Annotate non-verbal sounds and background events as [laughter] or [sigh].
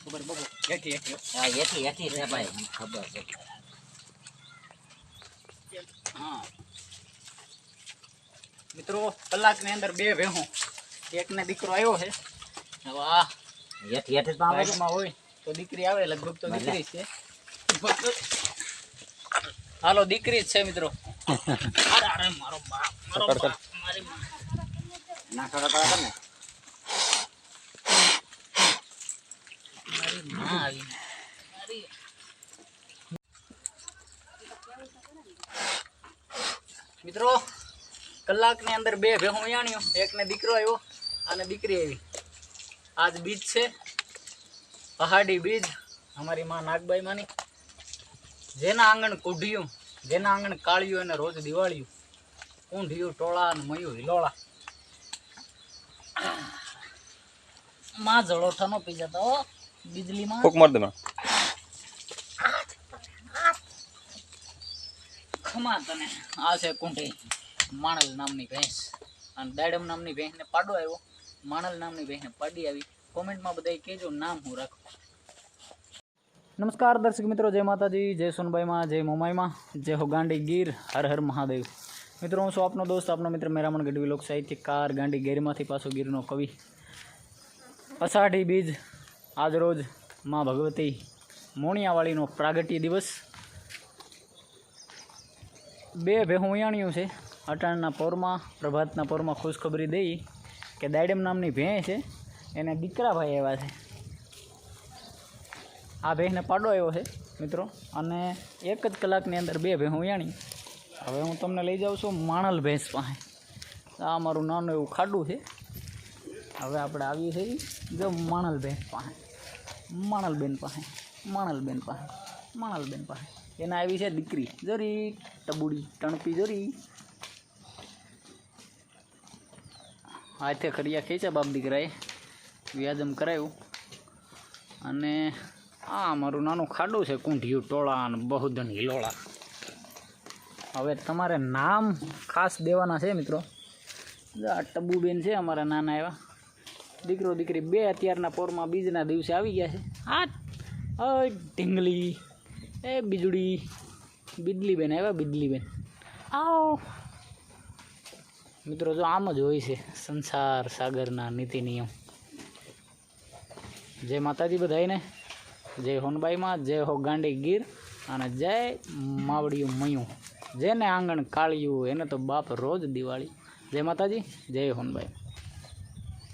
ખબર બબો હેઠી હેઠી હા એથી એથી છે ભાઈ ખબર છે હા મિત્રો કલાકની અંદર બે ભેહું એકને દીકરો આવ્યો છે. હોય તો દીકરી આવે લગભગ તો દીકરી છે. હાલો દીકરી જ છે મિત્રો. [laughs] મારો બાપ મારો બાપ મારી ના ખબર પડે ને મારી માં આવી મારી મિત્રો, કલાકની અંદર બે ભેહું યાણ્યું. એકને દીકરો આવ્યો અને દીકરી આવી આજ બીજ છે, પહાડી બીજ, અમારી માં નાગબાઈ માની જેના આંગણ કુઢિયું, જેના આંગણ કાળિયું અને રોજ દિવાળિયું. ઊંઢિયું ટોળા અને મયું હિલોળા. માં જળોઠા નો પી જતો હો. બીજલીમાં. ફૂક માર દે માં ખમા તને. આ છે કુંઠી માણલ નામની ભેંસ. અને દાડમ નામની ભેંસને પાડો આવ્યો. માણલ નામની ભેંસને પાડી આવી. કોમેન્ટમાં બધા કહેજો નામ હું રાખું. નમસ્કાર દર્શક મિત્રો જય માતાજી જય સોનબાઈમાં જય મોમાઈમાં જય હો ગાંડી ગીર હર હર મહાદેવ. મિત્રો હું છું આપનો દોસ્ત આપનો મિત્ર મેરામણ ગઢવી લોક સાહિત્યકાર ગાંડી ગીરમાંથી પાછો ગીરનો કવિ. અષાઢી બીજ આજ રોજમાં ભગવતી મોણિયાવાળીનો પ્રાગટ્ય દિવસ. બે ભેહું ઉયાણ્યું છે. અટાણના પોરમાં, પ્રભાતના પોરમાં ખુશખબરી દઈ કે દાડમ નામની ભેં છે. એને દીકરા ભાઈ આવ્યા છે. આ ભેંને પાડો આવ્યો છે, મિત્રો. અને એક જ કલાકની અંદર બે ભેહું ઉયાણી. હવે હું તમને લઈ જાઉં છું માણલ ભેંસ પાસે. આ મારું નાનું એવું ખાડું છે. હવે આપણે આવીએ છીએ જો માણલબેન પાસે. માણલબેન પાસે. માણલબેન પાસે. માણલબેન પાસે. એના આવી છે દીકરી. જરી, ટબુડી, ટણપી જરી. હાથે ખરિયા ખેંચ્યા બાપ દીકરાએ. વ્યાજમ કરાયું. અને આ મારું નાનું ખાડું છે, કુંઢિયું, ટોળા અને બહુધન હિલોળા. હવે તમારે નામ ખાસ દેવાના છે, મિત્રો. આ ટબુબેન છે, અમારા નાના એવા. દીકરો દીકરી બે અત્યારના પોરમાં બીજના દિવસે આવી ગયા છે. આ ઢીંગલી, એ બીજળી બિજલીબેન આવ્યા બિજલીબેન આવો. મિત્રો, જો આમ જ હોય છે સંસાર સાગરના નીતિ નિયમ. જય માતાજી બધાઈને જય હોનબાઈમાં, જય હો ગાંડી ગીર, અને જય માવડિયું મયું. જેને આંગણ કાળિયું, એને તો બાપ રોજ દિવાળી. જય માતાજી, જય હોનબાઈ.